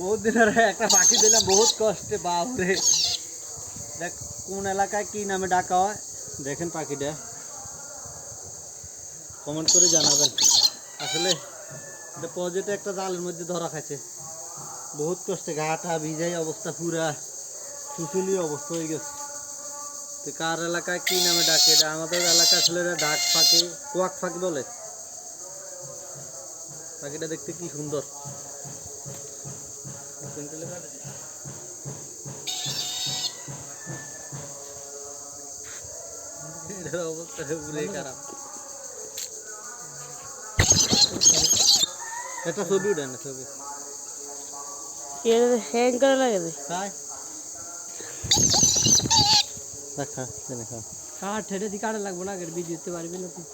বহুত দিনের একটা পাখি দিলাম বহুত কষ্টে বাপরে। দেখ কোন এলাকায় কি নামে ডাকা হয় দেখেন পাখিটা। কমেন্ট করে জানাবেন। আসলে এটা পজেটে একটা জালের মধ্যে ধরা খাইছে। বহুত কষ্টে ঘাটা ভিজাই অবস্থা পুরা শুশুলি অবস্থা হয়ে গেছে। তো কার এলাকায় কি নামে ডাকে? এটা আমাদের এলাকা আসলে ডাক ফাঁকি কোয়াক ফাঁকি বলে। পাখিটা দেখতে কি সুন্দর। এটার অবস্থা পুরে খারাপ। একটা ছবি উঠে না ছবি। হ্যাং করা লাগে দেখা দেখা ঠেটে দিয়ে কাটা লাগবো না দিতে পারবি না তুই।